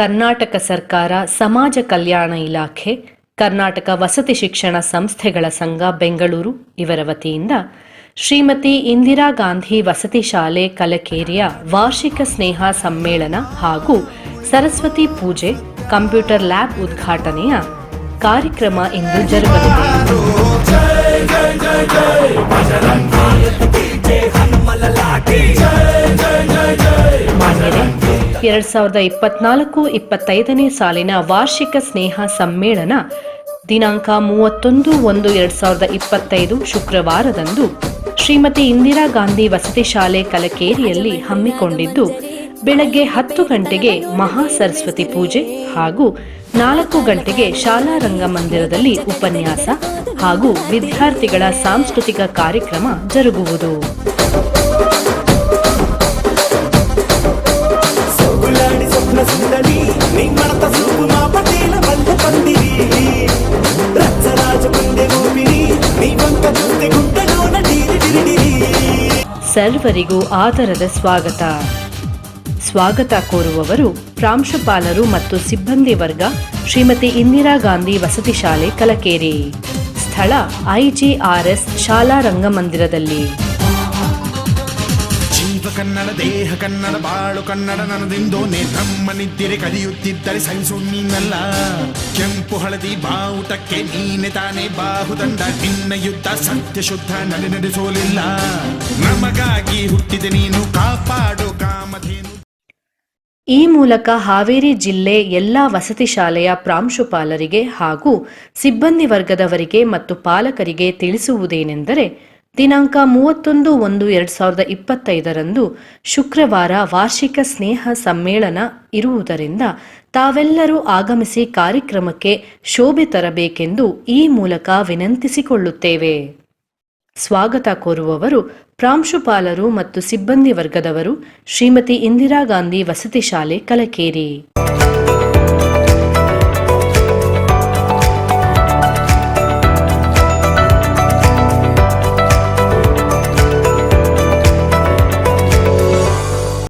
ಕರ್ನಾಟಕ ಸರ್ಕಾರ ಸಮಾಜ ಕಲ್ಯಾಣ ಇಲಾಖೆ, ಕರ್ನಾಟಕ ವಸತಿ ಶಿಕ್ಷಣ ಸಂಸ್ಥೆಗಳ ಸಂಘ ಬೆಂಗಳೂರು ಇವರ ವತಿಯಿಂದ ಶ್ರೀಮತಿ ಇಂದಿರಾ ಗಾಂಧಿ ವಸತಿ ಶಾಲೆ ಕಲಕೇರಿಯ ವಾರ್ಷಿಕ ಸ್ನೇಹ ಸಮ್ಮೇಳನ ಹಾಗೂ ಸರಸ್ವತಿ ಪೂಜೆ ಕಂಪ್ಯೂಟರ್ ಲ್ಯಾಬ್ ಉದ್ಘಾಟನೆಯ ಕಾರ್ಯಕ್ರಮ ಇಂದು ಜರುಗಲಿದೆ. ಎರಡ್ ಸಾವಿರದ ಇಪ್ಪತ್ನಾಲ್ಕು ಇಪ್ಪತ್ತೈದನೇ ಸಾಲಿನ ವಾರ್ಷಿಕ ಸ್ನೇಹ ಸಮ್ಮೇಳನ ದಿನಾಂಕ ಮೂವತ್ತೊಂದು ಒಂದು ಎರಡ್ ಸಾವಿರದ ಇಪ್ಪತ್ತೈದು ಶುಕ್ರವಾರದಂದು ಶ್ರೀಮತಿ ಇಂದಿರಾ ಗಾಂಧಿ ವಸತಿ ಶಾಲೆ ಕಲಕೇರಿಯಲ್ಲಿ ಹಮ್ಮಿಕೊಂಡಿದ್ದು, ಬೆಳಗ್ಗೆ ಹತ್ತು ಗಂಟೆಗೆ ಮಹಾ ಸರಸ್ವತಿ ಪೂಜೆ ಹಾಗೂ ನಾಲ್ಕು ಗಂಟೆಗೆ ಶಾಲಾ ರಂಗಮಂದಿರದಲ್ಲಿ ಉಪನ್ಯಾಸ ಹಾಗೂ ವಿದ್ಯಾರ್ಥಿಗಳ ಸಾಂಸ್ಕೃತಿಕ ಕಾರ್ಯಕ್ರಮ ಜರುಗುವುದು. ಮುಂದೆ ನೀವಂತ ಜೊತೆ ಸರ್ವರಿಗೂ ಆದರದ ಸ್ವಾಗತ. ಸ್ವಾಗತ ಕೋರುವವರು ಪ್ರಾಂಶುಪಾಲರು ಮತ್ತು ಸಿಬ್ಬಂದಿ ವರ್ಗ, ಶ್ರೀಮತಿ ಇಂದಿರಾ ಗಾಂಧಿ ವಸತಿ ಶಾಲೆ ಕಲಕೇರಿ. ಸ್ಥಳ ಐಜಿಆರ್ಎಸ್ ಶಾಲಾ ರಂಗಮಂದಿರದಲ್ಲಿ. ಕನ್ನಡ, ದೇಹ ಕನ್ನಡ, ಬಾಳು ಕನ್ನಡ ನನದೆಂದೋನೆ ನಿದ್ದಿರೆ ಕಲಿಯುತ್ತಿದ್ದರೆ ಸಹಿಸು ನೀನಲ್ಲ. ಕೆಂಪು ಹಳದಿ ಬಾವುಟಕ್ಕೆ ನೀನೆ ತಾನೇ ಬಾಹುದಂಡ. ನಿನ್ನ ಯುದ್ಧ ಸತ್ಯ ಶುದ್ಧ ನಡೆ ನಡೆಸೋಲಿಲ್ಲ. ನಮಗಾಗಿ ಹುಟ್ಟಿದೆ ನೀನು, ಕಾಪಾಡು ಕಾಮಧೇನು. ಈ ಮೂಲಕ ಹಾವೇರಿ ಜಿಲ್ಲೆ ಎಲ್ಲಾ ವಸತಿ ಶಾಲೆಯ ಪ್ರಾಂಶುಪಾಲರಿಗೆ ಹಾಗೂ ಸಿಬ್ಬಂದಿ ವರ್ಗದವರಿಗೆ ಮತ್ತು ಪಾಲಕರಿಗೆ ತಿಳಿಸುವುದೇನೆಂದರೆ ದಿನಾಂಕ ಮೂವತ್ತೊಂದು ಒಂದು ಎರಡು ಸಾವಿರದ ಇಪ್ಪತ್ತೈದರಂದು ಶುಕ್ರವಾರ ವಾರ್ಷಿಕ ಸ್ನೇಹ ಸಮ್ಮೇಳನ ಇರುವುದರಿಂದ ತಾವೆಲ್ಲರೂ ಆಗಮಿಸಿ ಕಾರ್ಯಕ್ರಮಕ್ಕೆ ಶೋಭೆ ತರಬೇಕೆಂದು ಈ ಮೂಲಕ ವಿನಂತಿಸಿಕೊಳ್ಳುತ್ತೇವೆ. ಸ್ವಾಗತ ಕೋರುವವರು ಪ್ರಾಂಶುಪಾಲರು ಮತ್ತು ಸಿಬ್ಬಂದಿ ವರ್ಗದವರು ಶ್ರೀಮತಿ ಇಂದಿರಾ ಗಾಂಧಿ ವಸತಿ ಶಾಲೆ ಕಲಕೇರಿ.